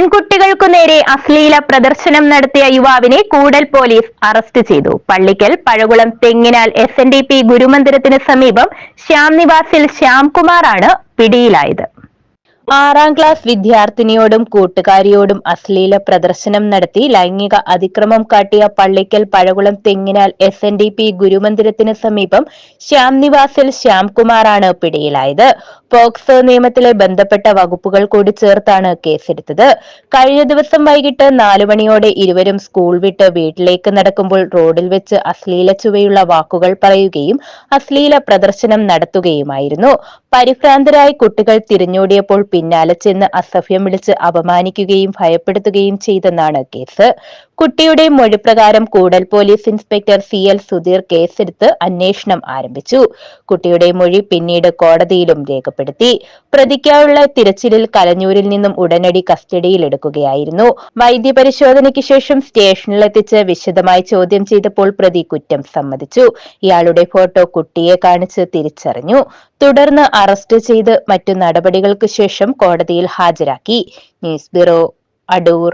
പെൺകുട്ടികൾക്കു നേരെ അശ്ലീല പ്രദർശനം നടത്തിയ യുവാവിനെ കൂടൽ പോലീസ് അറസ്റ്റ് ചെയ്തു. Pallikkal Pazhakulam Thenginal S N D P ഗുരുമന്ദിരത്തിന് സമീപം ശ്യാം നിവാസിൽ ശ്യാംകുമാറാണ് പിടിയിലായത്. ആറാം ക്ലാസ് വിദ്യാർത്ഥിനിയോടും കൂട്ടുകാരിയോടും അശ്ലീല പ്രദർശനം നടത്തി ലൈംഗിക അതിക്രമം കാട്ടിയ Pallikkal Pazhakulam Thenginal S N D P ഗുരുമന്ദിരത്തിന് സമീപം ശ്യാം നിവാസിൽ ശ്യാംകുമാറാണ് പിടിയിലായത്. പോക്സോ നിയമത്തിലെ ബന്ധപ്പെട്ട വകുപ്പുകൾ കൂടി ചേർത്താണ് കേസെടുത്തത്. കഴിഞ്ഞ ദിവസം വൈകിട്ട് നാലു മണിയോടെ ഇരുവരും സ്കൂൾ വിട്ട് വീട്ടിലേക്ക് നടക്കുമ്പോൾ റോഡിൽ വെച്ച് അശ്ലീല ചുവയുള്ള വാക്കുകൾ പറയുകയും അശ്ലീല പ്രദർശനം നടത്തുകയുമായിരുന്നു. പരിഭ്രാന്തരായി കുട്ടികൾ തിരിഞ്ഞോടിയപ്പോൾ പിന്നാലെ ചെന്ന് അസഭ്യം വിളിച്ച് അപമാനിക്കുകയും ഭയപ്പെടുത്തുകയും ചെയ്തെന്നാണ് കേസ്. കുട്ടിയുടെ മൊഴിപ്രകാരം Koodal police inspector C L Sudheer കേസെടുത്ത് അന്വേഷണം ആരംഭിച്ചു. കുട്ടിയുടെ മൊഴി പിന്നീട് കോടതിയിലും രേഖപ്പെടുത്തി. പ്രതിക്കായുള്ള തിരച്ചിലിൽ കലഞ്ഞൂരിൽ നിന്നും ഉടനടി കസ്റ്റഡിയിൽ എടുക്കുകയായിരുന്നു. വൈദ്യപരിശോധനയ്ക്ക് ശേഷം സ്റ്റേഷനിലെത്തിച്ച് വിശദമായി ചോദ്യം ചെയ്തപ്പോൾ പ്രതി കുറ്റം സമ്മതിച്ചു. ഇയാളുടെ ഫോട്ടോ കുട്ടിയെ കാണിച്ച് തിരിച്ചറിഞ്ഞു. തുടർന്ന് അറസ്റ്റ് ചെയ്ത് മറ്റു നടപടികൾക്ക് ശേഷം കോടതിയിൽ ഹാജരാക്കി. News bureau Adoor.